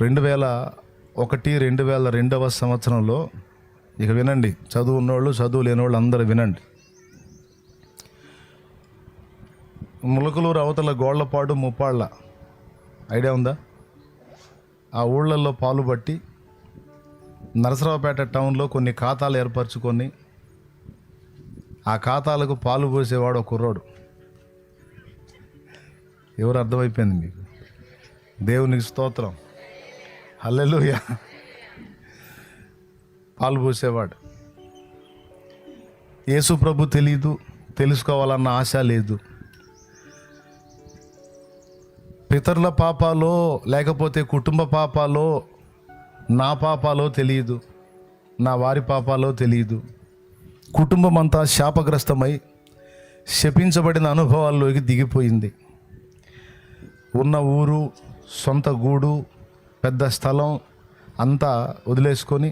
రెండు వేల ఒకటి రెండు వేల రెండవ సంవత్సరంలో ఇక వినండి చదువు ఉన్నోళ్ళు చదువు లేని వాళ్ళు అందరూ వినండి. ములకలూరు అవతల గోళ్ళపాడు ముప్పాళ్ళ. ఐడియా ఉందా? ఆ ఊళ్ళల్లో పాలు పట్టి నరసరావుపేట టౌన్లో కొన్ని ఖాతాలు ఏర్పరచుకొని ఆ ఖాతాలకు పాలు పోసేవాడు ఒక కుర్రోడు. ఎవరు అర్థమైపోయింది మీకు? దేవునికి స్తోత్రం. హల్లెలుయ. పాలు పోసేవాడు. యేసు ప్రభు తెలీదు తెలుసుకోవాలన్న ఆశ లేదు. పితరుల పాపాలో లేకపోతే కుటుంబ పాపాలో నా పాపాలో తెలియదు నా వారి పాపాలో తెలియదు కుటుంబం అంతా శాపగ్రస్తమై శపించబడిన అనుభవాల్లోకి దిగిపోయింది. ఉన్న ఊరు సొంత గూడు పెద్ద స్థలం అంతా వదిలేసుకొని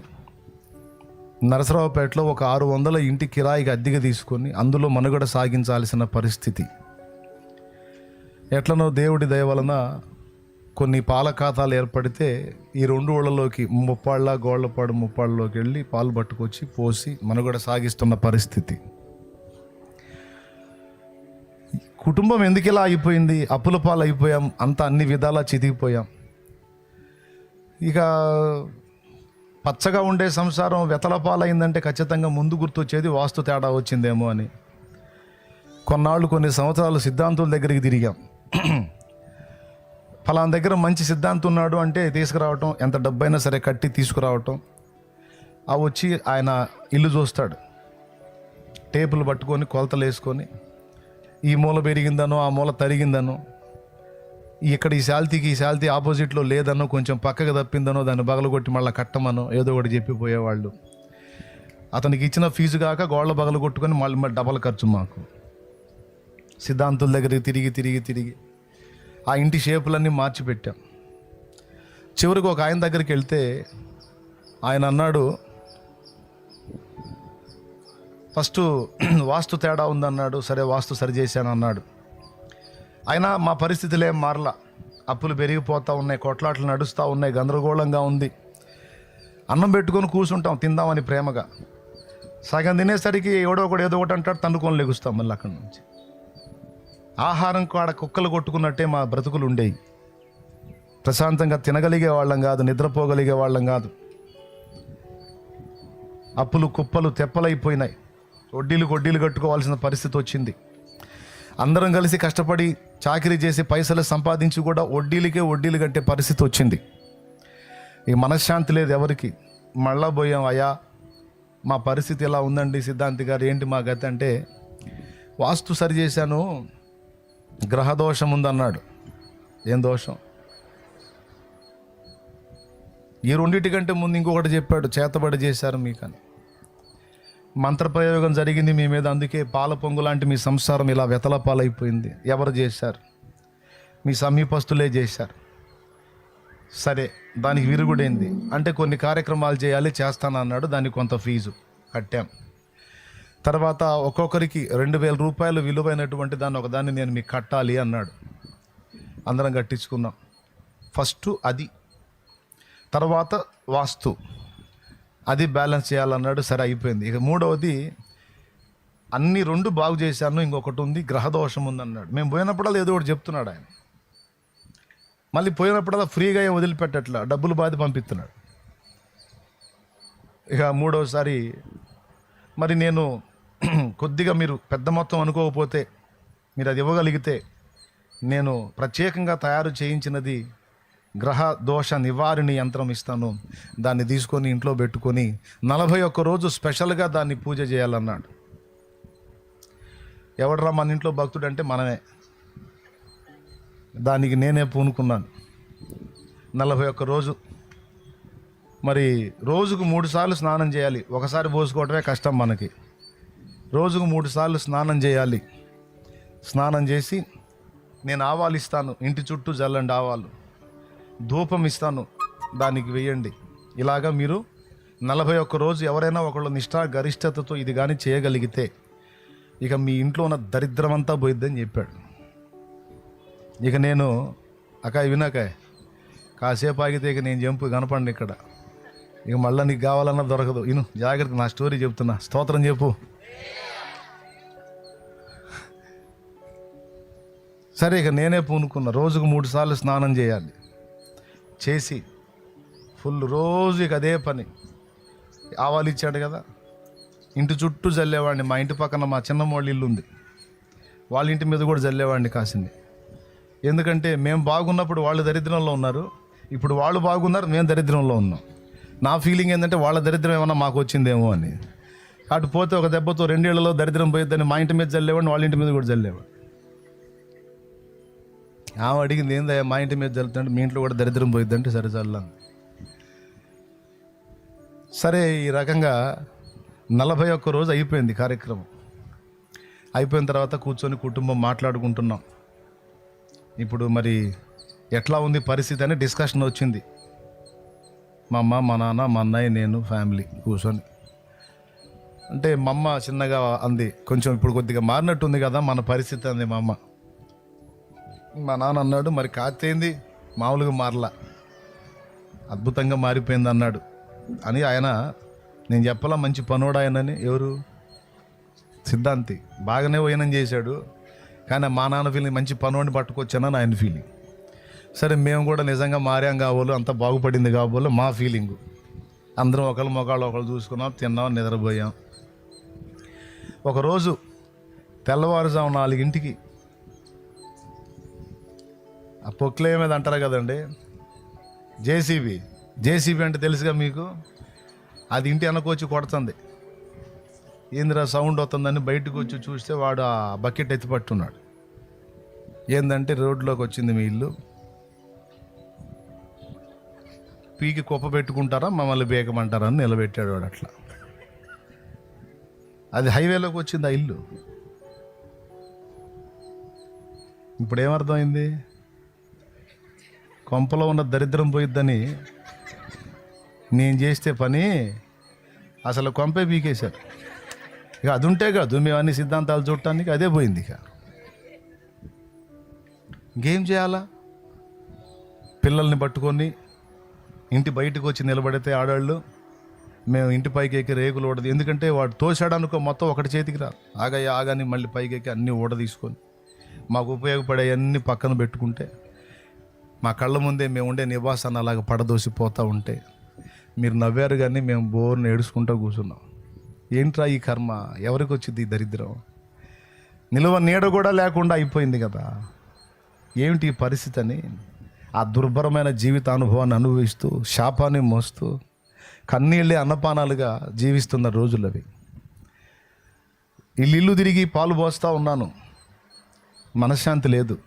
నరసరావుపేటలో ఒక ఆరు వందల ఇంటి కిరాయికి అద్దెకి తీసుకొని అందులో మనుగడ సాగించాల్సిన పరిస్థితి. ఎట్లనో దేవుడి దయ వలన కొన్ని పాల ఖాతాలు ఏర్పడితే ఈ రెండు ఊళ్ళలోకి ముప్పాళ్ళ గోళ్ళపాడు ముప్పాళ్ళలోకి వెళ్ళి పాలు పట్టుకొచ్చి పోసి మనుగడ సాగిస్తున్న పరిస్థితి. కుటుంబం ఎందుకు ఇలా అయిపోయింది? అప్పుల పాలు అయిపోయాం అంత అన్ని విధాలా చితికిపోయాం. ఇక పచ్చగా ఉండే సంసారం వెతలపాలైందంటే ఖచ్చితంగా ముందు గుర్తొచ్చేది వాస్తు తేడా వచ్చిందేమో అని. కొన్నాళ్ళు కొన్ని సంవత్సరాలు సిద్ధాంతుల దగ్గరికి తిరిగాం. ఫలానా దగ్గర మంచి సిద్ధాంతం ఉన్నాడు అంటే తీసుకురావటం ఎంత డబ్బైనా సరే కట్టి తీసుకురావటం. ఆ వచ్చి ఆయన ఇల్లు చూస్తాడు. టేపులు పట్టుకొని కొలతలు వేసుకొని ఈ మూల పెరిగిందనో ఆ మూల తరిగిందనో ఇక్కడ ఈ శాల్తీకి ఈ శాల్తీ ఆపోజిట్లో లేదనో కొంచెం పక్కకు తప్పిందనో దాన్ని బగలగొట్టి మళ్ళీ కట్టమనో ఏదో ఒకటి చెప్పిపోయేవాళ్ళు. అతనికి ఇచ్చిన ఫీజు కాక గోళ్ళ బగలు కొట్టుకొని మళ్ళీ మళ్ళీ డబల్ ఖర్చు మాకు. సిద్ధాంతుల దగ్గరికి తిరిగి తిరిగి తిరిగి ఆ ఇంటి షేపులన్నీ మార్చి పెట్టాం చివరికి ఒక ఆయన దగ్గరికి వెళ్తే ఆయన అన్నాడు ఫస్ట్ వాస్తు తేడా ఉందన్నాడు సరే వాస్తు సరి చేశాను అన్నాడు అయినా మా పరిస్థితులు ఏం మారలా. అప్పులు పెరిగిపోతూ ఉన్నాయి కొట్లాట్లు నడుస్తూ ఉన్నాయి గందరగోళంగా ఉంది. అన్నం పెట్టుకొని కూర్చుంటాం తిందామని ప్రేమగా. సగం తినేసరికి ఎవడో ఒకడు ఏదో ఒకటి అంటాడు తన్నుకొని లెగుస్తాం మళ్ళీ అక్కడి నుంచి. ఆహారం కాడ కుక్కలు కొట్టుకున్నట్టే మా బ్రతుకులు ఉండేవి ప్రశాంతంగా తినగలిగే వాళ్ళం కాదు నిద్రపోగలిగే వాళ్ళం కాదు. అప్పులు కుప్పలు తెప్పలైపోయినాయి. వడ్డీలు వడ్డీలు కట్టుకోవాల్సిన పరిస్థితి వచ్చింది. అందరం కలిసి కష్టపడి చాకరీ చేసి పైసలు సంపాదించి కూడా వడ్డీలకే వడ్డీలు కట్టే పరిస్థితి వచ్చింది. ఈ మనశ్శాంతి లేదు ఎవరికి. మళ్ళా పోయాం అయ్యా మా పరిస్థితి ఎలా ఉందండి సిద్ధాంతి గారు? ఏంటి మా గతి? అంటే వాస్తు సరి చేశాను గ్రహదోషం ఉందన్నాడు. ఏం దోషం? ఈ రెండింటికంటే ముందు ఇంకొకటి చెప్పాడు చేతబడి చేశారు మీకని. మంత్రప్రయోగం జరిగింది మీ మీద అందుకే పాల పొంగు లాంటి మీ సంసారం ఇలా వెతల పాలైపోయింది ఎవరు చేశారు? మీ సమీపస్తులే చేశారు. సరే దానికి విరుగుడైంది. అంటే కొన్ని కార్యక్రమాలు చేయాలి చేస్తాను అన్నాడు. దానికి కొంత ఫీజు కట్టాం. తర్వాత ఒక్కొక్కరికి రెండు వేల రూపాయలు విలువైనటువంటి దాన్ని ఒకదాన్ని నేను మీకు కట్టాలి అన్నాడు. అందరం కట్టించుకున్నాం. ఫస్ట్ అది. తర్వాత వాస్తు. అది బ్యాలెన్స్ చేయాలన్నాడు సరే అయిపోయింది. ఇక మూడవది అన్ని రెండు బాగు చేశాను ఇంకొకటి ఉంది గ్రహదోషం ఉందన్నాడు. మేము పోయినప్పుడల్లా ఏదో ఒకటి చెప్తున్నాడు ఆయన. మళ్ళీ పోయినప్పుడల్లా ఫ్రీగా ఏం వదిలిపెట్టట్లా డబ్బులు బాధ పంపిస్తున్నాడు. ఇక మూడవసారి మరి నేను కొద్దిగా మీరు పెద్ద మొత్తం అనుకోకపోతే మీరు అది ఇవ్వగలిగితే నేను ప్రత్యేకంగా తయారు చేయించినది గ్రహ దోష నివారిణి యంత్రం ఇస్తాను. దాన్ని తీసుకొని ఇంట్లో పెట్టుకొని నలభై ఒక్క రోజు స్పెషల్గా దాన్ని పూజ చేయాలన్నాడు. ఎవడరా మన ఇంట్లో భక్తుడు అంటే మనమే. దానికి నేనే పూనుకున్నాను. నలభై ఒక్క రోజు. మరి రోజుకు మూడు సార్లు స్నానం చేయాలి. ఒకసారి పోసుకోవటమే కష్టం మనకి. రోజుకు మూడు సార్లు స్నానం చేయాలి. స్నానం చేసి నేను ఆవాలు ఇస్తాను. ఇంటి చుట్టూ జల్లండి ఆవాలు. ధూపం ఇస్తాను దానికి వేయండి. ఇలాగా మీరు నలభై ఒక్క రోజు ఎవరైనా ఒకళ్ళు నిష్ఠా గరిష్టతతో ఇది కానీ చేయగలిగితే ఇక మీ ఇంట్లో ఉన్న దరిద్రమంతా పోయిద్దని చెప్పాడు. ఇక నేను అకాయ్ వినాకాయ్ కాసేపు ఆగితే ఇక నేను జంపు కనపండి ఇక్కడ. ఇక మళ్ళీ నీకు కావాలన్నా దొరకదు. ఇను జాగ్రత్త నా స్టోరీ చెప్తున్నా. స్తోత్రం చెప్పు. సరే ఇక నేనే పూనుకున్నా. రోజుకు మూడు సార్లు స్నానం చేయాలి. చేసి ఫుల్ రోజు ఇక అదే పని. ఆవాలు ఇచ్చాడు కదా. ఇంటి చుట్టూ చల్లేవాడిని మా ఇంటి పక్కన మా చిన్నమ్మోళ్ళ ఇల్లు ఉంది. వాళ్ళ ఇంటి మీద కూడా చల్లేవాడిని కాసింది. ఎందుకంటే మేము బాగున్నప్పుడు వాళ్ళు దరిద్రంలో ఉన్నారు. ఇప్పుడు వాళ్ళు బాగున్నారు మేము దరిద్రంలో ఉన్నాం. నా ఫీలింగ్ ఏంటంటే వాళ్ళ దరిద్రం ఏమన్నా మాకు వచ్చిందేమో అని. అటు పోతే ఒక దెబ్బతో రెండేళ్ళలో దరిద్రం పోయిద్దని మా ఇంటి మీద చల్లేవాడిని వాళ్ళ ఇంటి మీద కూడా చల్లేవాడు ఆమె అడిగింది ఏందా మా ఇంటి మీద జరుగుతుంటే మీ ఇంట్లో కూడా దరిద్రం పోయిద్దంటే సరే చల్లాను సరే ఈ రకంగా నలభై ఒక్క రోజు అయిపోయింది కార్యక్రమం. అయిపోయిన తర్వాత కూర్చొని కుటుంబం మాట్లాడుకుంటున్నాం. ఇప్పుడు మరి ఎట్లా ఉంది పరిస్థితి అని డిస్కషన్ వచ్చింది. మా అమ్మ మా నాన్న మా అన్నయ్య నేను ఫ్యామిలీ కూర్చొని. అంటే మా అమ్మ చిన్నగా అంది కొంచెం ఇప్పుడు కొద్దిగా మారినట్టుంది కదా మన పరిస్థితి అంది మా అమ్మ. మా నాన్న అన్నాడు మరి కాతేంది మామూలుగా మారలా. అద్భుతంగా మారిపోయింది అన్నాడు. అని ఆయన నేను చెప్పలా మంచి పనోడు ఆయనని? ఎవరు? సిద్ధాంతి. బాగానే పోయినం చేశాడు. కానీ మా నాన్న ఫీలింగ్ మంచి పనోడిని పట్టుకొచ్చానని ఆయన ఫీలింగ్ సరే మేము కూడా నిజంగా మారాం కాబోలు అంత బాగుపడింది కావాలి మా ఫీలింగు అందరం ఒకళ్ళు మొగాళ్ళు ఒకళ్ళు చూసుకున్నాం తిన్నాం నిద్రపోయాం. ఒకరోజు తెల్లవారుజాము నాలుగింటికి ఆ పొక్లే మీద అంటారు కదండి. జేసీబీ. జేసీబీ అంటే తెలుసుగా మీకు? అది ఇంటి వెనకొచ్చి కొడుతుంది. ఏందిరా సౌండ్ వస్తుందని బయటకు వచ్చి చూస్తే వాడు ఆ బకెట్ ఎత్తి పట్టున్నాడు. ఏందంటే రోడ్లోకి వచ్చింది మీ ఇల్లు. పీకి కుప్ప పెట్టుకుంటారా మమ్మల్ని బేకమంటారా అని నిలబెట్టాడు వాడు అట్లా. అది హైవేలోకి వచ్చింది ఆ ఇల్లు. ఇప్పుడు ఏమర్థమైంది కొంపలో ఉన్న దరిద్రం పోయిద్దని నేను చేస్తే పని అసలు కొంపే పీకేశారు. ఇక అది ఉంటే కాదు మేము అన్ని సిద్ధాంతాలు చూడటానికి అదే పోయింది ఇక. ఇంకేం చేయాలా? పిల్లల్ని పట్టుకొని ఇంటి బయటకు వచ్చి నిలబడితే ఆడాళ్ళు మేము ఇంటి పైకి ఎక్కి రేకులు ఓడదు ఎందుకంటే వాడు తోసాడనుకో మొత్తం ఒకటి చేతికి రా ఆగయ్య ఆగాని మళ్ళీ పైకి ఎక్కి అన్నీ ఓడ తీసుకొని మాకు ఉపయోగపడే అన్ని పక్కన పెట్టుకుంటే మా కళ్ళ ముందే మేము ఉండే నివాసాన్ని అలాగ పడదోసిపోతూ ఉంటే మీరు నవ్వారు కానీ మేము బోర్ని ఏడుచుకుంటూ కూర్చున్నాం. ఏంట్రా ఈ కర్మ? ఎవరికి వచ్చింది ఈ దరిద్రం? నిలువ నీడ కూడా లేకుండా అయిపోయింది కదా. ఏమిటి ఈ పరిస్థితి అని ఆ దుర్భరమైన జీవిత అనుభవాన్ని అనుభవిస్తూ శాపాన్ని మోస్తూ కన్నీళ్ళే అన్నపానాలుగా జీవిస్తున్న రోజులు అవి ఇల్లు తిరిగి పాలు పోస్తూ ఉన్నాను. మనశ్శాంతి లేదు.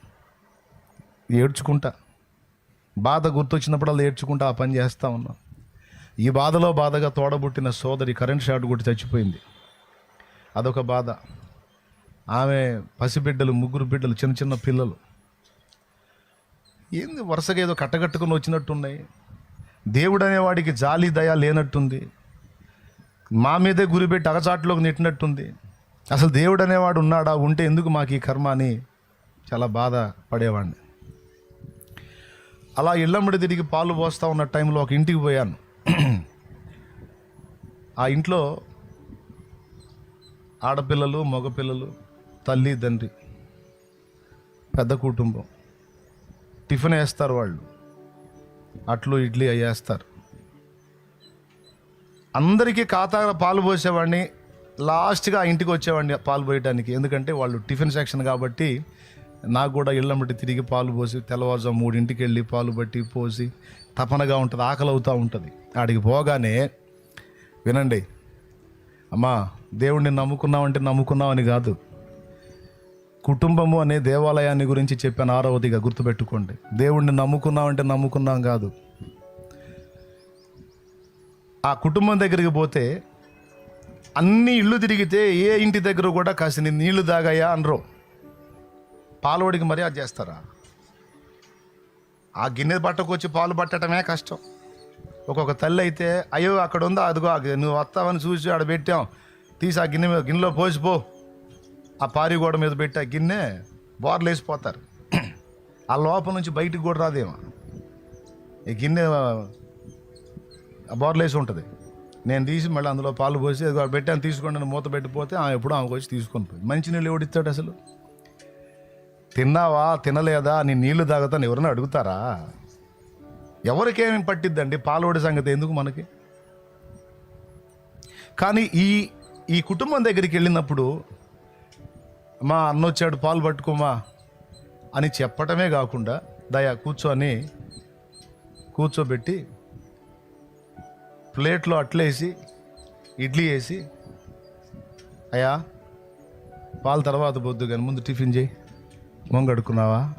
ఏడ్చుకుంటా. బాధ గుర్తొచ్చినప్పుడల్లా ఏడ్చుకుంటూ ఆ పని చేస్తూ ఉన్నాం. ఈ బాధలో బాధగా తోడబుట్టిన సోదరి కరెంట్ షాట్ కొట్టి చచ్చిపోయింది. అదొక బాధ. ఆమె పసిబిడ్డలు ముగ్గురు బిడ్డలు చిన్న చిన్న పిల్లలు. ఏంది వరుసగా ఏదో కట్టగట్టుకుని వచ్చినట్టున్నాయి. దేవుడు అనేవాడికి జాలి దయ లేనట్టుంది. మా మీదే గురిపెట్టి అగచాట్లోకి నెట్టినట్టుంది. అసలు దేవుడు అనేవాడు ఉన్నాడా? ఉంటే ఎందుకు మాకు ఈ కర్మ అని చాలా బాధ పడేవాడిని అలా ఇళ్ళమ్మడి తిరిగి పాలు పోస్తూ ఉన్న టైంలో ఒక ఇంటికి పోయాను. ఆ ఇంట్లో ఆడపిల్లలు మగపిల్లలు తల్లి తండ్రి పెద్ద కుటుంబం. టిఫిన్ వేస్తారు వాళ్ళు. అట్లు ఇడ్లీ అయ్యేస్తారు అందరికీ ఖాతా పాలు పోసేవాడిని. లాస్ట్గా ఇంటికి వచ్చేవాడిని పాలు పోయడానికి ఎందుకంటే వాళ్ళు టిఫిన్ సెక్షన్ కాబట్టి నాకు కూడా ఇళ్ళమ్మటి తిరిగి పాలు పోసి తెల్లవారుజాము మూడింటికి వెళ్ళి పాలు బట్టి పోసి తపనగా ఉంటుంది ఆకలి అవుతూ ఉంటుంది. ఆడికి పోగానే వినండి అమ్మా దేవుణ్ణి నమ్ముకున్నామంటే నమ్ముకున్నామని కాదు. కుటుంబము అనే దేవాలయాన్ని గురించి చెప్పాను ఆరవదిగా గుర్తుపెట్టుకోండి. దేవుణ్ణి నమ్ముకున్నామంటే నమ్ముకున్నాం కాదు. ఆ కుటుంబం దగ్గరికి పోతే అన్ని ఇళ్ళు తిరిగితే ఏ ఇంటి దగ్గర కూడా కాసిన నీళ్ళు తాగాయా అనరు. పాలవాడికి మర్యాద చేస్తారా? ఆ గిన్నె పట్టకొచ్చి పాలు పట్టడమే కష్టం. ఒక్కొక్క తల్లి అయితే అయ్యో అక్కడ ఉందా అదిగో నువ్వు వస్తావని చూసి ఆడ పెట్టాం. తీసి ఆ గిన్నె మీద గిన్నెలో పోసిపో ఆ పారి గోడ మీద పెట్టి ఆ గిన్నె బోర్లు వేసిపోతారు. ఆ లోపల నుంచి బయటికి కూడా రాదేమో. ఈ గిన్నె బోర్లేసి ఉంటుంది. నేను తీసి మళ్ళీ అందులో పాలు పోసి అది పెట్టాను తీసుకోండి అని మూత పెట్టిపోతే ఆమె ఎప్పుడు ఆమెకు వచ్చి తీసుకొని పోయి. మంచి నీళ్ళు ఎవడిస్తాడు అసలు? తిన్నావా? తినలేదా? నీ నీళ్ళు తాగుతాను ఎవరైనా అడుగుతారా? ఎవరికేమి పట్టిద్దండి? పాలోడి సంగతి ఎందుకు మనకి? కానీ ఈ ఈ కుటుంబం దగ్గరికి వెళ్ళినప్పుడు మా అన్న వచ్చాడు పాలు పట్టుకోమా అని చెప్పటమే కాకుండా దయా కూర్చొని కూర్చోబెట్టి ప్లేట్లో అట్లేసి ఇడ్లీ వేసి అయ్యా పాలు తర్వాత పొద్దు కానీ ముందు టిఫిన్ చేయి. మొంగడుకున్నావా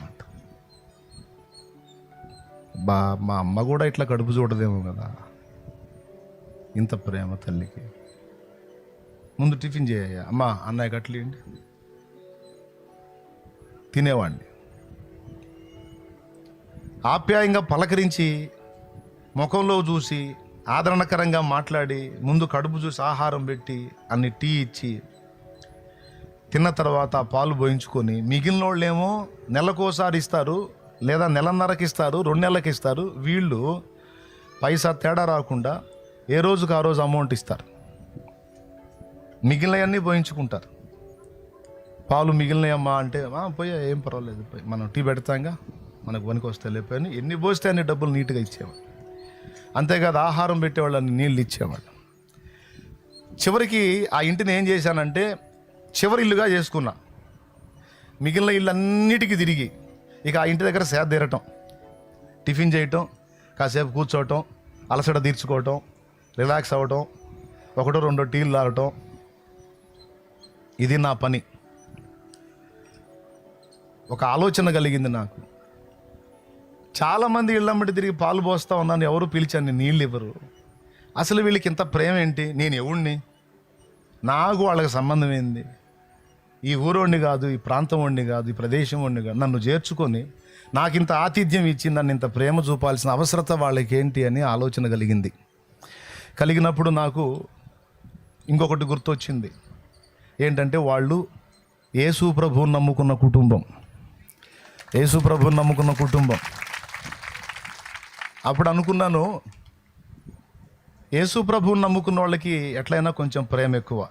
బా మా అమ్మ కూడా ఇట్లా కడుపు చూడదేమో కదా. ఇంత ప్రేమ తల్లికి. ముందు టిఫిన్ చేయ అమ్మా అన్నయ్య కట్లేండి తినేవాడిని. ఆప్యాయంగా పలకరించి ముఖంలో చూసి ఆదరణకరంగా మాట్లాడి ముందు కడుపు చూసి ఆహారం పెట్టి అన్ని టీ ఇచ్చి తిన్న తర్వాత పాలు పోయించుకొని మిగిలిన వాళ్ళేమో నెలకోసారి ఇస్తారు లేదా నెలన్నరకి ఇస్తారు రెండు నెలలకి ఇస్తారు వీళ్ళు పైసా తేడా రాకుండా ఏ రోజుకి ఆ రోజు అమౌంట్ ఇస్తారు. మిగిలినవన్నీ పోయించుకుంటారు. పాలు మిగిలినాయమ్మా అంటే పోయా ఏం పర్వాలేదు పోయి మనం టీ పెడతాంగా మనకు పనికి వస్తే లేకపోయి ఎన్ని పోస్తే అన్ని డబ్బులు నీట్గా ఇచ్చేవాడు అంతేకాదు ఆహారం పెట్టేవాళ్ళని నీళ్ళు ఇచ్చేవాళ్ళు. చివరికి ఆ ఇంటిని ఏం చేశానంటే చివరి ఇల్లుగా చేసుకున్నా. మిగిలిన ఇల్లు అన్నిటికీ తిరిగి ఇక ఆ ఇంటి దగ్గర సేద తీరటం. టిఫిన్ చేయటం కాసేపు కూర్చోవటం అలసట తీర్చుకోవటం రిలాక్స్ అవ్వటం ఒకటో రెండో టీలు తాగటం. ఇది నా పని. ఒక ఆలోచన కలిగింది నాకు. చాలామంది ఇళ్ళమ్మటి తిరిగి పాలు పోస్తా ఉన్నాను ఎవరు పిలిచాను నీళ్ళు ఇవ్వరు. అసలు వీళ్ళకి ఇంత ప్రేమ ఏంటి? నేను ఎవడిని నాకు వాళ్ళకి సంబంధం ఏంది? ఈ ఊరోడిని కాదు ఈ ప్రాంతం వాడిని కాదు ఈ ప్రదేశం వాడిని కాదు నన్ను చేర్చుకొని నాకు ఇంత ఆతిథ్యం ఇచ్చి నన్ను ఇంత ప్రేమ చూపాల్సిన అవసరత వాళ్ళకి ఏంటి అని ఆలోచన కలిగింది. కలిగినప్పుడు నాకు ఇంకొకటి గుర్తొచ్చింది. ఏంటంటే వాళ్ళు యేసు ప్రభువుని నమ్ముకున్న కుటుంబం. యేసు ప్రభువుని నమ్ముకున్న కుటుంబం. అప్పుడు అనుకున్నాను యేసు ప్రభువుని నమ్ముకున్న వాళ్ళకి ఎట్లయినా కొంచెం ప్రేమ ఎక్కువ.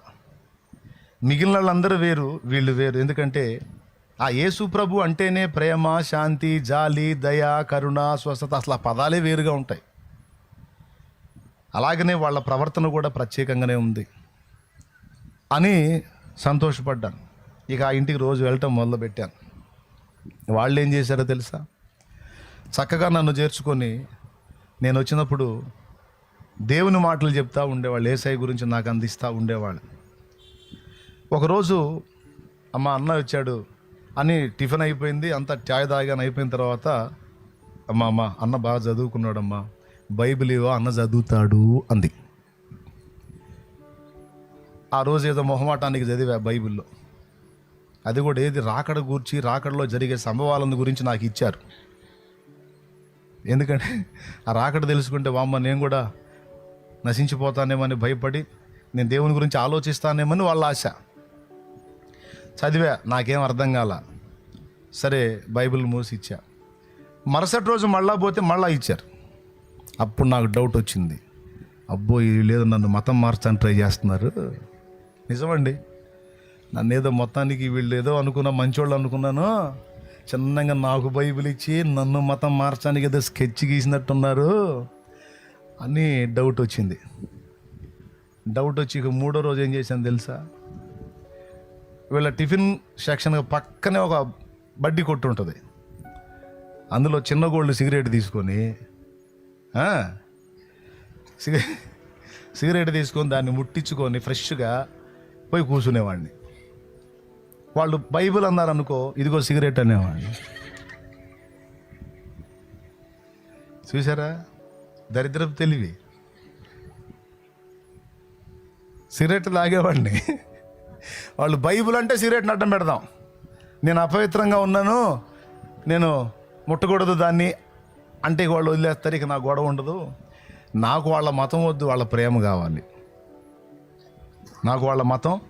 మిగిలిన వాళ్ళందరూ వేరు వీళ్ళు వేరు. ఎందుకంటే ఆ యేసు ప్రభు అంటేనే ప్రేమ శాంతి జాలి దయ కరుణ స్వస్థత అసలు ఆ పదాలే వేరుగా ఉంటాయి. అలాగనే వాళ్ళ ప్రవర్తన కూడా ప్రత్యేకంగానే ఉంది. అని సంతోషపడ్డాను. ఇక ఆ ఇంటికి రోజు వెళ్ళటం మొదలుపెట్టాను. వాళ్ళు ఏం చేశారో తెలుసా? చక్కగా నన్ను చేర్చుకొని నేను వచ్చినప్పుడు దేవుని మాటలు చెప్తా ఉండేవాళ్ళు ఏసఐ గురించి నాకు అందిస్తూ ఉండేవాళ్ళు. ఒకరోజు అమ్మ అన్న వచ్చాడు. అని టిఫిన్ అయిపోయింది అంతా ఛాయ్ తాగాని అయిపోయిన తర్వాత అమ్మ అమ్మ అన్న బాగా చదువుకున్నాడమ్మా. బైబిల్ ఇవో అన్న చదువుతాడు అంది. ఆ రోజు ఏదో మొహమాటానికి చదివా బైబిల్లో. అది కూడా ఏది రాకడ గూర్చి రాకడలో జరిగే సంభవాలను గురించి నాకు ఇచ్చారు. ఎందుకంటే ఆ రాకడ తెలుసుకుంటే వామ్మ నేను కూడా నశించిపోతానేమని భయపడి నేను దేవుని గురించి ఆలోచిస్తానేమని వాళ్ళ ఆశ. చదివా నాకేం అర్థం కాల. సరే బైబిల్ మూసి ఇచ్చా మరుసటి రోజు మళ్ళా పోతే మళ్ళా ఇచ్చారు. అప్పుడు నాకు డౌట్ వచ్చింది. అబ్బో ఇది లేదు నన్ను మతం మార్చని ట్రై చేస్తున్నారు. నిజమండి. నన్ను ఏదో మొత్తానికి వీళ్ళు ఏదో అనుకున్నా మంచోళ్ళు అనుకున్నాను. చిన్నగా నాకు బైబిల్ ఇచ్చి నన్ను మతం మార్చడానికి ఏదో స్కెచ్ గీసినట్టున్నారు అని డౌట్ వచ్చింది. డౌట్ వచ్చి ఇక మూడో రోజు ఏం చేశాను తెలుసా? వీళ్ళ టిఫిన్ సెక్షన్ పక్కనే ఒక బడ్డీ కొట్టు ఉంటుంది. అందులో చిన్న గోల్డ్ సిగరెట్ తీసుకొని సిగరెట్ తీసుకొని దాన్ని ముట్టించుకొని ఫ్రెష్గా పోయి కూర్చునేవాడిని. వాళ్ళు బైబిల్ అన్నారనుకో ఇదిగో సిగరెట్ అనేవాడిని చూసారా? దరిద్రపు తెలివి. సిగరెట్ తాగేవాడిని వాళ్ళు బైబుల్ అంటే సిగరెట్ అడ్డం పెడదాం. నేను అపవిత్రంగా ఉన్నాను నేను ముట్టకూడదు దాన్ని అంటే వాళ్ళు వదిలేస్తారు ఇక నాకు గొడవ ఉండదు. నాకు వాళ్ళ మతం వద్దు వాళ్ళ ప్రేమ కావాలి. నాకు వాళ్ళ మతం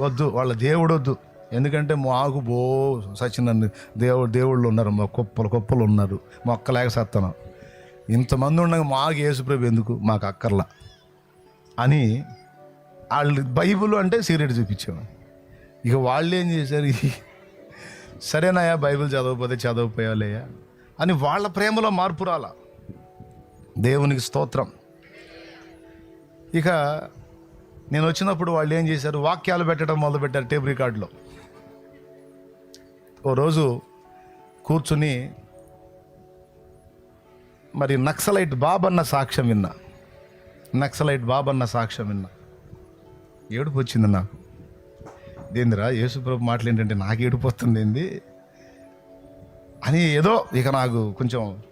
వద్దు వాళ్ళ దేవుడు వద్దు. ఎందుకంటే మాకు బో సచిన్ దేవుడు దేవుళ్ళు ఉన్నారు మా కుప్పలు కుప్పలు ఉన్నారు మొక్కలేక సత్తనం. ఇంతమంది ఉండగా మాకు యేసుప్రభు ఎందుకు? మాకు అక్కర్లా. అని వాళ్ళు బైబిల్ అంటే సిగరెట్ చూపించాము ఇక వాళ్ళు ఏం చేశారు? సరేనాయా బైబిల్ చదవకపోతే చదవకపోయాలేయా అని వాళ్ళ ప్రేమలో మార్పు రాలా. దేవునికి స్తోత్రం. ఇక నేను వచ్చినప్పుడు వాళ్ళు ఏం చేశారు? వాక్యాలు పెట్టడం మొదలుపెట్టారు టేప్ రికార్డులో. ఓ రోజు కూర్చుని మరి నక్సలైట్ బాబన్న సాక్ష్యం విన్నా. నక్సలైట్ బాబన్న సాక్ష్యం విన్నా. ఏడుపు వచ్చింది నాకు. దేందిరా యేసుప్రభు మాటలు ఏంటంటే నాకు ఏడుపు వస్తుంది ఏంది అని ఏదో ఇక నాకు కొంచెం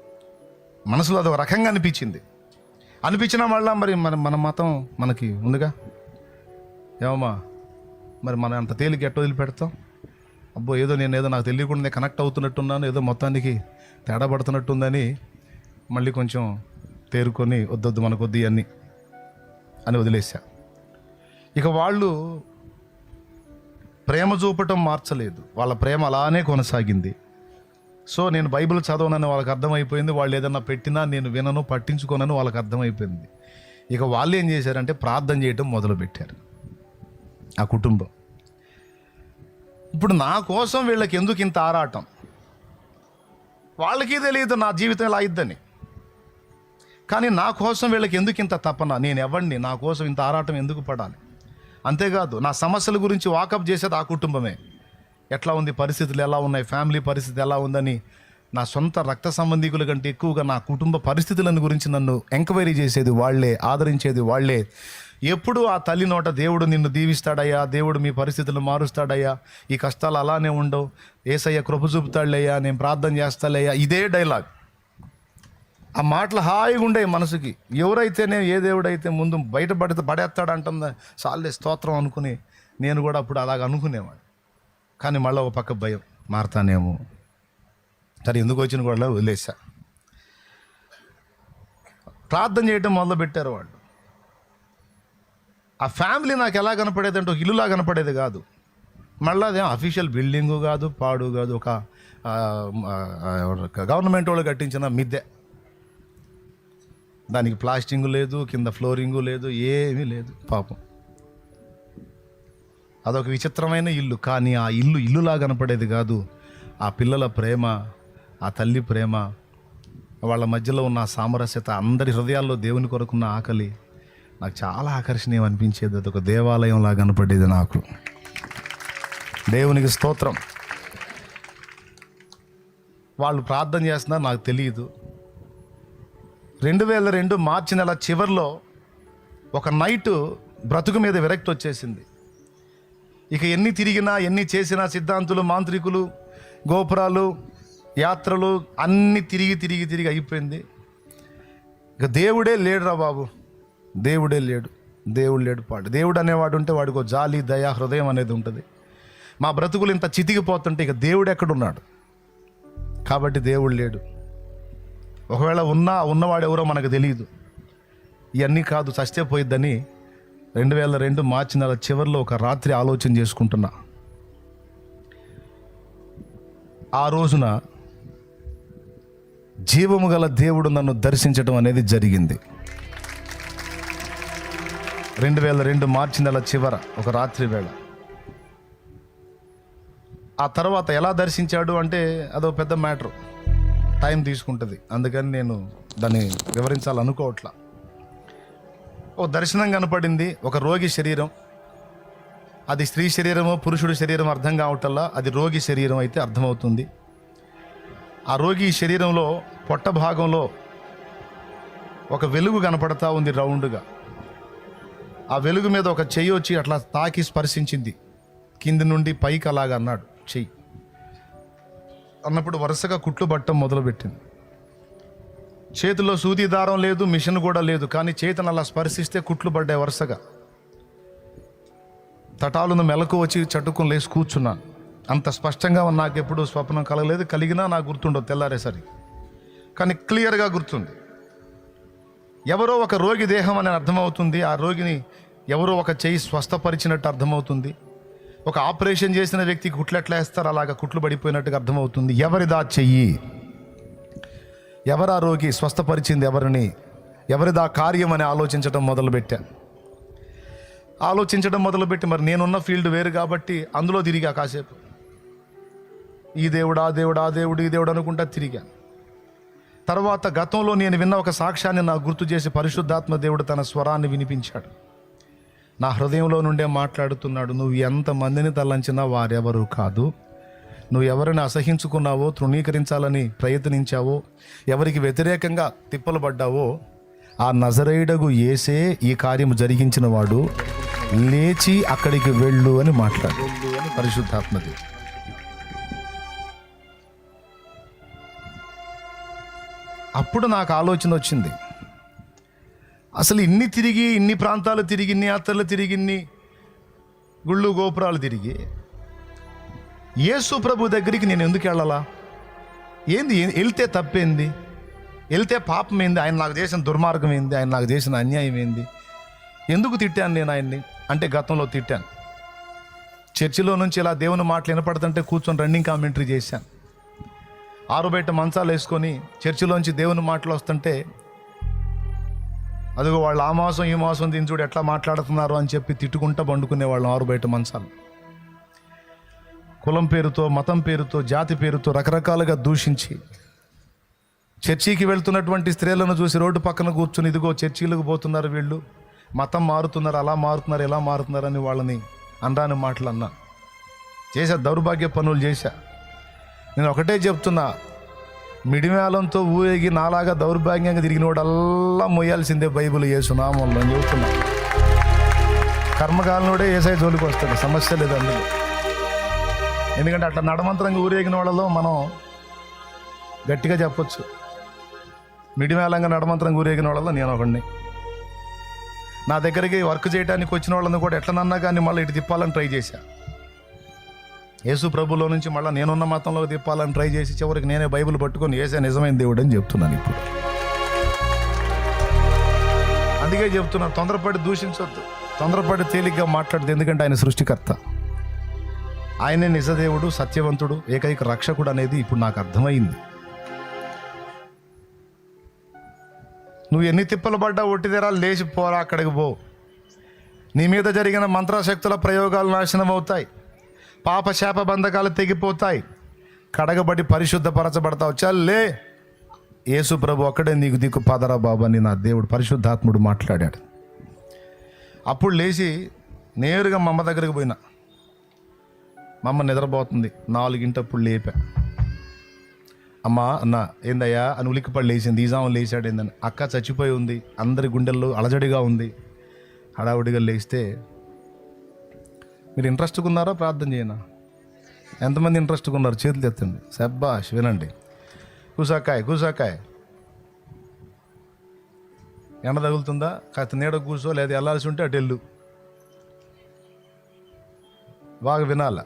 మనసులో అదొక రకంగా అనిపించింది. అనిపించిన మళ్ళా మరి మన మన మతం మనకి ఉందిగా? ఏమమ్మా మరి మనం అంత తేలిక ఎట్ట వదిలిపెడతాం? అబ్బో ఏదో నేను ఏదో నాకు తెలియకుండా కనెక్ట్ అవుతున్నట్టున్నాను ఏదో మొత్తానికి తేడా పడుతున్నట్టుందని మళ్ళీ కొంచెం తేరుకొని వద్దొద్దు మనకొద్ది అన్నీ అని వదిలేశా. ఇక వాళ్ళు ప్రేమ చూపటం మార్చలేదు. వాళ్ళ ప్రేమ అలానే కొనసాగింది. సో నేను బైబిల్ చదవనని వాళ్ళకి అర్థమైపోయింది. వాళ్ళు ఏదన్నా పెట్టినా నేను వినను పట్టించుకోనని వాళ్ళకి అర్థమైపోయింది. ఇక వాళ్ళు ఏం చేశారంటే ప్రార్థన చేయటం మొదలుపెట్టారు. ఆ కుటుంబం. ఇప్పుడు నా కోసం వీళ్ళకి ఎందుకు ఇంత ఆరాటం? వాళ్ళకి తెలియదు నా జీవితం ఇలా అయిద్దని. కానీ నా కోసం వీళ్ళకి ఎందుకు ఇంత తపన? నేను ఎవరిని? నా కోసం ఇంత ఆరాటం ఎందుకు పడాలి? అంతేకాదు నా సమస్యల గురించి వాకప్ చేసేది ఆ కుటుంబమే. ఎట్లా ఉంది పరిస్థితులు ఎలా ఉన్నాయి ఫ్యామిలీ పరిస్థితి ఎలా ఉందని నా సొంత రక్త సంబంధికుల కంటే ఎక్కువగా నా కుటుంబ పరిస్థితులను గురించి నన్ను ఎంక్వైరీ చేసేది వాళ్ళే ఆదరించేది వాళ్ళే. ఎప్పుడు ఆ తల్లి నోట దేవుడు నిన్ను దీవిస్తాడయ్యా దేవుడు మీ పరిస్థితులు మారుస్తాడయ్యా ఈ కష్టాలు అలానే ఉండవు ఏసయ్య కృప చూపుతాడులేయ్యా నేను ప్రార్థన చేస్తాలేయ్యా ఇదే డైలాగ్. ఆ మాటలు హాయిగా ఉండే మనసుకి. ఎవరైతేనే ఏ దేవుడైతే ముందు బయట పడితే పడేస్తాడు అంటుందా చాలే స్తోత్రం అనుకుని నేను కూడా అప్పుడు అలాగ అనుకునేవాడు కానీ మళ్ళీ ఒక పక్క భయం. మారతానేమో. సరే ఎందుకు వచ్చిన కూడా వదిలేసా. ప్రార్థన చేయడం మొదలు పెట్టారు వాళ్ళు. ఆ ఫ్యామిలీ నాకు ఎలా కనపడేది అంటే ఒక ఇల్లులా కనపడేది కాదు. మళ్ళీ అదే అఫీషియల్ బిల్డింగు కాదు పాడు కాదు ఒక గవర్నమెంట్ వాళ్ళు కట్టించిన మిద్దె. దానికి ప్లాస్టింగ్ లేదు కింద ఫ్లోరింగు లేదు ఏమీ లేదు. పాపం. అదొక విచిత్రమైన ఇల్లు. కానీ ఆ ఇల్లు ఇల్లులా కనపడేది కాదు. ఆ పిల్లల ప్రేమ ఆ తల్లి ప్రేమ వాళ్ళ మధ్యలో ఉన్న సామరస్యత అందరి హృదయాల్లో దేవుని కొరకున్న ఆకలి నాకు చాలా ఆకర్షణీయం అనిపించేది. అదొక దేవాలయంలా కనపడేది నాకు. దేవునికి స్తోత్రం. వాళ్ళు ప్రార్థన చేస్తున్నారు నాకు తెలియదు. రెండు వేల రెండు మార్చి నెల చివరిలో ఒక నైటు బ్రతుకు మీద విరక్తి వచ్చేసింది. ఇక ఎన్ని తిరిగినా ఎన్ని చేసినా సిద్ధాంతులు మాంత్రికులు గోపురాలు యాత్రలు అన్నీ తిరిగి తిరిగి తిరిగి అయిపోయింది. ఇక దేవుడే లేడురా బాబు. దేవుడే లేడు. దేవుడు లేడు పాడు. దేవుడు అనేవాడు ఉంటే వాడికి జాలి దయా హృదయం అనేది ఉంటుంది. మా బ్రతుకులు ఇంత చితికిపోతుంటే ఇక దేవుడు ఎక్కడున్నాడు? కాబట్టి దేవుడు లేడు. ఒకవేళ ఉన్నా ఉన్నవాడు ఎవరో మనకు తెలియదు ఇవన్నీ కాదు చస్తే పోయిద్దని రెండు వేల రెండు మార్చి నెల చివరిలో ఒక రాత్రి ఆలోచన చేసుకుంటున్నా. ఆ రోజున జీవము గల దేవుడు నన్ను దర్శించడం అనేది జరిగింది. రెండు వేల రెండు మార్చి నెల చివర ఒక రాత్రి వేళ. ఆ తర్వాత ఎలా దర్శించాడు అంటే అదో పెద్ద మ్యాటర్. టైం తీసుకుంటుంది. అందుకని నేను దాన్ని వివరించాలనుకోవట్లా. ఓ దర్శనం కనపడింది. ఒక రోగి శరీరం. అది స్త్రీ శరీరమో పురుషుడి శరీరం అర్థం కావటల్లా అది రోగి శరీరం అయితే అర్థమవుతుంది. ఆ రోగి శరీరంలో పొట్ట భాగంలో ఒక వెలుగు కనపడతా ఉంది రౌండ్గా. ఆ వెలుగు మీద ఒక చెయ్యి వచ్చి అట్లా తాకి స్పర్శించింది. కింది నుండి పైకి అలాగ అన్నాడు చెయ్యి. అన్నప్పుడు వరుసగా కుట్లు పట్టడం మొదలుపెట్టింది. చేతిలో సూది దారం లేదు మిషన్ కూడా లేదు కానీ చేతిని అలా స్పర్శిస్తే కుట్లు పడ్డాయి వరుసగా. తటాలను మెలకు వచ్చి చట్టుకుని లేచి కూర్చున్నాను. అంత స్పష్టంగా నాకు ఎప్పుడు స్వప్నం కలగలేదు కలిగినా నాకు గుర్తుండదు తెల్లారేసరి కానీ క్లియర్గా గుర్తుంది. ఎవరో ఒక రోగి దేహం అని అర్థమవుతుంది ఆ రోగిని ఎవరో ఒక చేయి స్వస్థపరిచినట్టు అర్థమవుతుంది. ఒక ఆపరేషన్ చేసిన వ్యక్తికి కుట్లెట్లా వేస్తారు అలాగా కుట్లు పడిపోయినట్టుగా అర్థమవుతుంది. ఎవరిదా చెయ్యి? ఎవరా రోగి స్వస్థపరిచింది ఎవరిని? ఎవరిదా కార్యం అని ఆలోచించడం మొదలుపెట్టా. ఆలోచించడం మొదలుపెట్టి మరి నేనున్న ఫీల్డ్ వేరు కాబట్టి అందులో తిరిగా కాసేపు. ఈ దేవుడు ఆ దేవుడు ఆ దేవుడు ఈ దేవుడు అనుకుంటా తిరిగా. తర్వాత గతంలో నేను విన్న ఒక సాక్ష్యాన్ని నాకు గుర్తు చేసి పరిశుద్ధాత్మ దేవుడు తన స్వరాన్ని వినిపించాడు. నా హృదయంలో నుండే మాట్లాడుతున్నాడు నువ్వు ఎంతమందిని తలంచినా వారెవరూ కాదు. నువ్వు ఎవరిని అసహించుకున్నావో తృణీకరించాలని ప్రయత్నించావో ఎవరికి వ్యతిరేకంగా తిప్పలు పడ్డావో ఆ నజరైడగు ఏసే ఈ కార్యము జరిగించిన వాడు లేచి అక్కడికి వెళ్ళు అని మాట్లాడు. పరిశుద్ధాత్మది అప్పుడు నాకు ఆలోచన వచ్చింది. అసలు ఇన్ని తిరిగి ఇన్ని ప్రాంతాలు తిరిగి ఇన్ని యాత్రలు తిరిగి ఇన్ని గుళ్ళు గోపురాలు తిరిగి యేసు ప్రభు దగ్గరికి నేను ఎందుకు వెళ్ళాలా? ఏంది? వెళ్తే తప్పేంది? వెళ్తే పాపం ఏంది ఆయన నాకు చేసిన దుర్మార్గం ఏంది ఆయన నాకు చేసిన అన్యాయం ఏంది ఎందుకు తిట్టాను నేను ఆయన్ని? అంటే గతంలో తిట్టాను. చర్చిలో నుంచి ఇలా దేవుని మాటలు వినపడుతుంటే కూర్చొని రన్నింగ్ కామెంటరీ చేశాను. ఆరుబయట మంచాలు వేసుకొని చర్చిలోంచి దేవుని మాటలు వస్తుంటే అదిగో వాళ్ళు ఆ మాసం ఈ మాసం దీని చూడు ఎట్లా మాట్లాడుతున్నారు అని చెప్పి తిట్టుకుంటా పండుకునేవాళ్ళం ఆరు బయట మంచాలు కులం పేరుతో మతం పేరుతో జాతి పేరుతో రకరకాలుగా దూషించి చర్చికి వెళ్తున్నటువంటి స్త్రీలను చూసి రోడ్డు పక్కన కూర్చుని ఇదిగో చర్చీలకు పోతున్నారు వీళ్ళు మతం మారుతున్నారు అలా మారుతున్నారు ఎలా మారుతున్నారు అని వాళ్ళని అనరాని మాటలు అన్నా. చేశా దౌర్భాగ్య పనులు చేశా. నేను ఒకటే చెప్తున్నా మిడిమేళంతో ఊరేగి నాలాగా దౌర్భాగ్యంగా తిరిగిన వాడల్లా మొయ్యాల్సిందే బైబిల్ ఏసునామంలో అని చెబుతున్నా కర్మకాలనుడే ఏసై జోలికి వస్తాడు సమస్య లేదు అందులో ఎందుకంటే అట్లా నడమంతరంగా ఊరేగిన వాళ్ళలో మనం గట్టిగా చెప్పొచ్చు. మిడిమేళంగా నడమంతరంగా ఊరేగిన వాళ్ళలో నేను ఒకడిని. నా దగ్గరికి వర్క్ చేయడానికి వచ్చిన వాళ్ళని కూడా ఎట్లనన్నా కానీ మళ్ళీ ఇటు తిప్పాలని ట్రై చేశాను యేసు ప్రభులో నుంచి మళ్ళీ నేనున్న మతంలో తిప్పాలని ట్రై చేసి చివరికి నేనే బైబిల్ పట్టుకొని ఏసే నిజమైన దేవుడు అని చెప్తున్నాను ఇప్పుడు. అందుకే చెప్తున్నాను తొందరపడి దూషించొద్దు. తొందరపడి తేలిగ్గా మాట్లాడదు ఎందుకంటే ఆయన సృష్టికర్త. ఆయనే నిజదేవుడు సత్యవంతుడు ఏకైక రక్షకుడు అనేది ఇప్పుడు నాకు అర్థమైంది. నువ్వు ఎన్ని తిప్పలు పడ్డా ఒట్టిదేరా లేచి పోరా అక్కడికి పో. నీ మీద జరిగిన మంత్రశక్తుల ప్రయోగాలు నాశనం అవుతాయి పాప శాప బంధకాలు తెగిపోతాయి. కడగబడి పరిశుద్ధపరచబడతావు. చల్లే. యేసు ప్రభు అక్కడే నీకు దిక్కు పదరా బాబు అని నా దేవుడు పరిశుద్ధాత్ముడు మాట్లాడాడు. అప్పుడు లేచి నేరుగా మా అమ్మ దగ్గరికి పోయినా. మా అమ్మ నిద్రపోతుంది. నాలుగింటప్పుడు లేపా. అమ్మా అన్న ఏందయ్యా? అని ఉలిక్కిపడి లేచింది. ఈజాము లేచాడు ఏందని. అక్క చచ్చిపోయి ఉంది. అందరి గుండెల్లో అలజడిగా ఉంది. హడావుడిగా లేస్తే మీరు ఇంట్రెస్ట్గా ఉన్నారా? ప్రార్థన చేయనా? ఎంతమంది ఇంట్రెస్ట్గా ఉన్నారు? చేతులు ఎత్తండి. శబ్బాష్ వినండి. కూసాకాయ కూసాకాయ. ఎండ తగులుతుందా? కాస్త నీడ కూర్చో లేదా వెళ్ళాల్సి ఉంటే అటు వెళ్ళు. బాగా వినాల?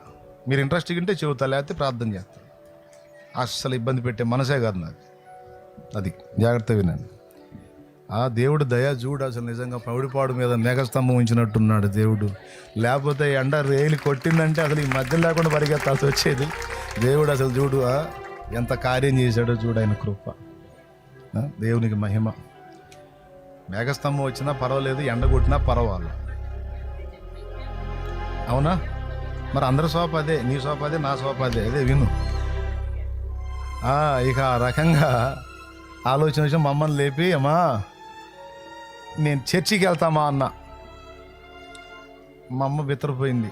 మీరు ఇంట్రెస్ట్ ఉంటే చెబుతా లేకపోతే ప్రార్థన చేస్తా. అస్సలు ఇబ్బంది పెట్టే మనసే కాదు నాకు అది జాగ్రత్త వినండి. ఆ దేవుడు దయా చూడు అసలు నిజంగా పౌడిపాడు మీద మేఘస్తంభం ఉంచినట్టున్నాడు దేవుడు. లేకపోతే ఎండ రేలి కొట్టిందంటే అసలు ఈ మధ్య లేకుండా పరిగెత్తాల్సి వచ్చేది. దేవుడు అసలు చూడు ఆ, ఎంత కార్యం చేశాడో చూడు ఆయన కృప. దేవునికి మహిమ. మేఘస్తంభం వచ్చినా పర్వాలేదు ఎండ కొట్టినా పర్వాలేదు. అవునా? మరి అందరి సోప అదే నీ సోప అదే నా సోప అదే అదే విను. ఇక ఆ రకంగా ఆలోచన వచ్చి మమ్మల్ని లేపి అమ్మా నేను చర్చికి వెళ్తామా అన్న. మా అమ్మ బిత్తరపోయింది.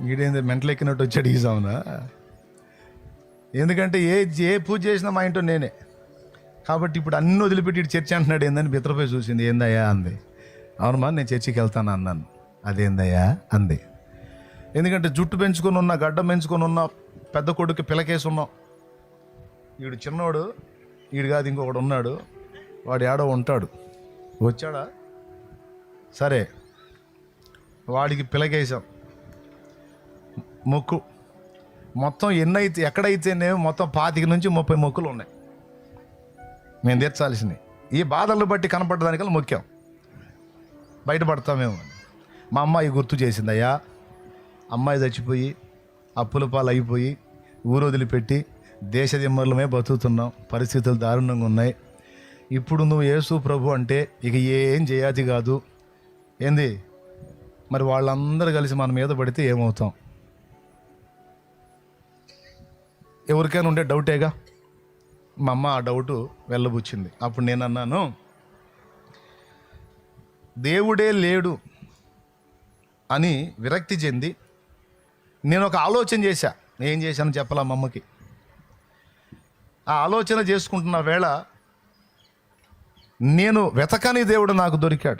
వీడేంది మెంటలెక్కినట్టు వచ్చాడు ఈ సామున. ఎందుకంటే ఏ ఏ పూజ చేసినా మా ఇంట్లో నేనే. కాబట్టి ఇప్పుడు అన్ని వదిలిపెట్టి చర్చి అంటున్నాడు ఏందని బిత్తరపోయి చూసింది. ఏందయ్యా? అంది. అవునమ్మా నేను చర్చికి వెళ్తాను? అన్నాను. అదేందయ్యా? అంది. ఎందుకంటే జుట్టు పెంచుకొని ఉన్న గడ్డం పెంచుకొని ఉన్న పెద్ద కొడుకు పిలకేసి ఉన్నాం. వీడు చిన్నోడు వీడు కాదు ఇంకొకడు ఉన్నాడు. వాడు ఏడో ఉంటాడు. వచ్చాడా? సరే. వాడికి పిలకేసాం మొక్కు. మొత్తం ఎన్నైతే ఎక్కడైతేనేమో మొత్తం పాతిక నుంచి ముప్పై మొక్కులు ఉన్నాయి. మేము తీర్చాల్సినవి ఈ బాధలు బట్టి కనపడడానికల్లా ముఖ్యం బయటపడతామేమో మా అమ్మాయి గుర్తు చేసిందయ్యా అమ్మాయి చచ్చిపోయి అప్పుల పాలు అయిపోయి ఊరు వదిలిపెట్టి దేశ దిమ్మలమే బతుకుతున్నాం. పరిస్థితులు దారుణంగా ఉన్నాయి. ఇప్పుడు నువ్వు యేసు ప్రభు అంటే ఇక ఏం చేయాది కాదు. ఏంది? మరి వాళ్ళందరూ కలిసి మన మీద పడితే ఏమవుతాం? ఎవరికైనా ఉండే డౌటేగా? మా అమ్మ ఆ డౌటు వెళ్ళబుచ్చింది. అప్పుడు నేను అన్నాను దేవుడే లేడు అని విరక్తి చెంది నేను ఒక ఆలోచన చేశా. ఏం చేశాను చెప్పాలా మా అమ్మకి. ఆ ఆలోచన చేసుకుంటున్న వేళ నేను వెతకని దేవుడు నాకు దొరికాడు.